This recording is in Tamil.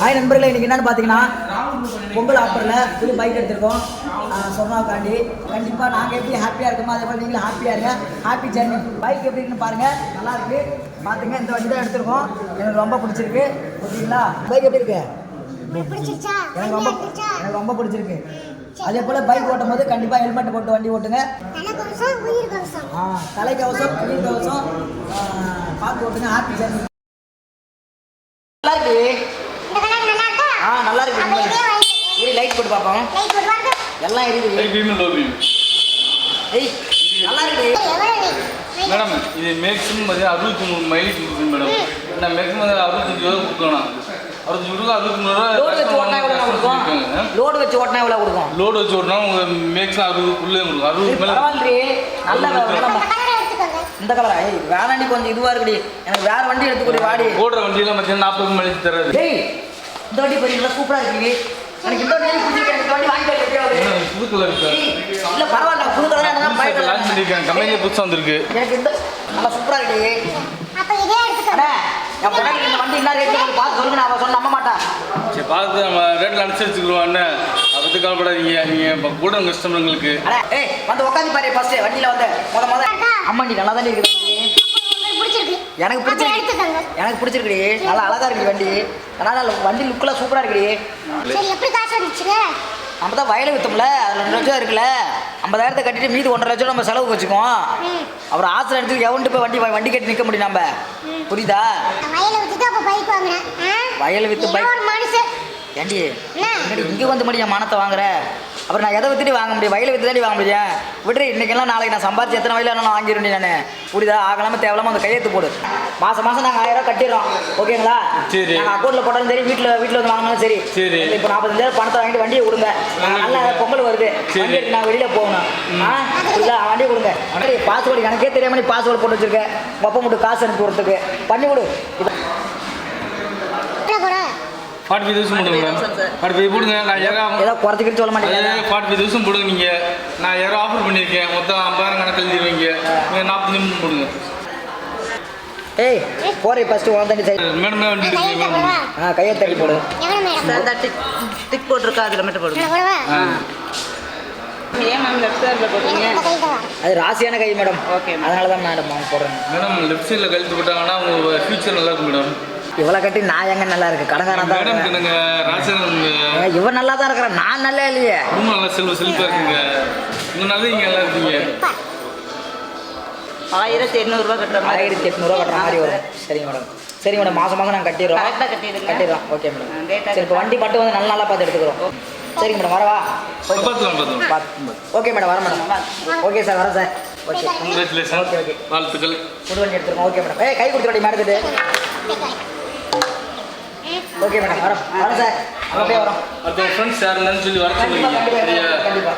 ஹாய் நண்பர்களே இன்னைக்கு என்னன்னு பார்த்தீங்கன்னா பொங்கல் ஆஃபரில் புது பைக் எடுத்திருக்கோம். சொன்னாக்காண்டி கண்டிப்பாக நாங்கள் எப்படி ஹாப்பியாக இருக்கோமோ அதே மாதிரி நீங்களும் ஹாப்பியாக இருங்க. ஹாப்பி ஜர்னி பைக் எப்படி இருக்குன்னு பாருங்கள் நல்லா இருக்கு. பார்த்துங்க இந்த வண்டி தான் எடுத்திருக்கோம். எனக்கு ரொம்ப பிடிச்சிருக்கு. ஓகேங்களா பைக் எப்படி இருக்கு? எனக்கு ரொம்ப எனக்கு ரொம்ப பிடிச்சிருக்கு. அதே போல் பைக் ஓட்டும் போது கண்டிப்பாக ஹெல்மெட் போட்டு வண்டி ஓட்டுங்க. ஆ, தலைக்கவசம் உயிர் கவசம் பார்த்து ஓட்டுங்க. ஹாப்பி ஜர்னி நல்லா இருக்கு இந்த கலர் நல்லா இருக்கா ஆ நல்லா இருக்கு இரு லைட் போட்டு பார்ப்போம். லைட் எல்லாம் இருக்குது. ஹை பீம் லோ பீம் ஏய் நல்லா இருக்குது நீ மேடம் இது மேக்ஸிமம் வந்து அறுபத்தி மூணு மைலேஜ் கொடுக்குது மேடம். நான் மேக்ஸிமம் அறுபத்தஞ்சு ரூபா கொடுக்கலாம். அறுபத்தஞ்சு ரூபா அறுபத்தி மூணு லோடு வச்சு ஓட்டினா எவ்வளோ கொடுக்கும் லோடு வச்சு ஓட்டினா எவ்வளோ கொடுக்கும் லோடு வச்சு ஓட்டினா உங்களுக்கு மேக்ஸிமம் அறுபதுக்குள்ளே கொடுக்கும் அறுபது மேலே நல்ல இந்த கலரை எடுத்துக்கோங்க. இந்த கலரா ஏய் வேணாண்டி கொஞ்சம் இதுவா இருக்குடி. எனக்கு வேற வண்டி எடுத்துக்கூடி வாடி. ஓடுற வண்டியெல்லாம் பார்த்தீங்கன்னா நாற்பது மைலேஜ் தராது. இந்த வண்டி பாருங்களா சூப்பரா இருக்கு எனக்கு இந்த வண்டி பிடிச்சிருக்கு. எனக்கு இந்த வண்டி வாங்கி தரேன் எப்படியாவது. புது கலர் இல்ல பரவாயில்ல. புது கலரா இருந்தா லான்ச் பயப்படலாம் பண்ணியிருக்காங்க கம்பெனியில் புதுசாக வந்திருக்கு. எனக்கு இந்த நல்லா சூப்பரா இருக்கு. அப்ப இதே என் இந்த வண்டி என்ன ரேட் கொஞ்சம் பார்த்து சொல்லுங்க நான் அவ சொன்ன நம்ப மாட்டேன். சரி பார்த்து நம்ம ரேட்டில் அனுசரிச்சுக்குருவோம் அண்ணன் அதை பற்றி கவலைப்படாதீங்க. நீங்கள் இப்போ கூட கஸ்டமருங்களுக்கு ஏய் வந்து உட்காந்து பாரு ஃபர்ஸ்ட் வண்டியில வந்து. முத முத. அம்மாண்டி நல்லா தானே இருக்குது. எனக்கு பிடிச்சிருக்கு. எனக்கு பிடிச்சிருக்குடி. நல்லா அழகா இருக்கு வண்டி. ஆனால் வண்டி லுக்கில் சூப்பராக இருக்குடி. சரி எப்படி காசு வந்துச்சுங்க? நம்ம தான் வயலை விற்றோம்ல ரெண்டு லட்சம் இருக்குல்ல. ஐம்பதாயிரத்தை கட்டிட்டு மீதி ஒன்றரை லட்சம் நம்ம செலவுக்கு வச்சுக்குவோம். ம். அப்புறம் ஆசிரியர் எடுத்து எவன்ட்டு போய் வண்டி வண்டி கட்டி நிற்க முடியும் நம்ம? புரியுதா? வயலை அப்ப பைக் ஏண்டி? இங்கே வந்து முடியும் மானத்தை வாங்குற? அப்புறம் நான் எதை வித்துட்டு வாங்க முடியும்? வயலை வித்து தாண்டி வாங்க முடியும்? விட்டுரு இன்னைக்கெல்லாம் நாளைக்கு நான் சம்பாரிச்சு எத்தனை வயலில் நான் வாங்கிடுவேன் நான். புரியுதா? ஆகலாம தேவையில்லாம அந்த கையெழுத்து போடு. மாசம் மாசம் நாங்கள் ஆயிரம் ரூபாய் கட்டிடுறோம். ஓகேங்களா? சரி. நாங்கள் அக்கௌண்ட்டில் போட்டாலும் சரி வீட்டில் வீட்டில் வந்து வாங்கினாலும் சரி. சரி. இப்போ நாற்பத்தஞ்சாயிரம் பணத்தை வாங்கிட்டு வண்டியை கொடுங்க. நல்ல பொங்கல் வருது. வண்டி நான் வெளியில் போகணும். ஆ? இல்லை வண்டியை கொடுங்க. பாஸ்வேர்டு எனக்கே தெரியாம நீ பாஸ்வேர்டு போட்டு வச்சிருக்கேன் ஒப்ப மட்டும் காசு அனுப்பி விடுறதுக்கு. பண்ணி கொடு. ஃபார்ட்டி ஃபைவ் தௌசண்ட் போடுங்க மேடம் ஃபார்ட்டி ஃபைவ் போடுங்க. நான் யாரோ ஏதோ குறைச்சிக்கிட்டு சொல்ல மாட்டேங்க. ஃபார்ட்டி ஃபைவ் தௌசண்ட் போடுங்க நீங்கள் நான் யாரோ ஆஃபர் பண்ணியிருக்கேன். மொத்தம் ஐம்பதாயிரம் கணக்கு எழுதிடுவீங்க நீங்கள் நாற்பத்தஞ்சு நிமிஷம் போடுங்க. ஏய் போறே ஃபர்ஸ்ட் உன் தண்ணி சைடு மேடம் ஆ கையை தள்ளி போடு. மேடம்? டிக் டிக் போட்டிருக்கா அதில் மட்டும் போடுங்க. ஏன் மேம் லெஃப்ட் சைடில் போடுறீங்க அது ராசியான கை மேடம். madam. அதனால தான் மேடம் அவங்க போடுறேன். மேடம் லெஃப்ட் சைடில் கழுத்து போட்டாங்கன்னா உங்கள் ஃபியூச்சர் நல்லா இருக்கும் மேடம். இவ்வளோ கட்டி நான் எங்க நல்லா இருக்கு? கடங்காரன் தான் இவன் நல்லா தான் இருக்கிறேன். நான் நல்லா இல்லையே. நல்லா செல்வ செழிப்பாக இருக்குங்க. நல்லா இருக்கீங்க. ஆயிரத்தி எண்ணூறுரூவா கட்டுற மாதிரி. ஆயிரத்தி எட்நூறுவா கட்டுற மாதிரி வரும். சரிங்க மேடம் சரிங்க மேடம் மாதம் மாதம் நாங்கள் கட்டிடுறோம். கரெக்டாக கட்டிடுங்க. கட்டிடுறோம். ஓகே மேடம் சரி இப்போ வண்டி மட்டும் வந்து நல்ல நாளாக பார்த்து எடுத்துக்கிறோம். சரிங்க மேடம் வரவா ஓகே மேடம் வர மேடம் ஓகே சார் வரேன் sir okay congratulation Okay, okay. வாழ்த்துக்கள். புது வண்டி எடுத்துருக்கோம் ஓகே மேடம் ஏய் கை கொடுத்துருடி மேடத்துட்டு ஓகே மேடம் வரேன் வரேன் சார் அப்படியே வரோம். அடுத்த ஃப்ரெண்ட்ஸ் யாருன்னு சொல்லி வர கண்டிப்பாக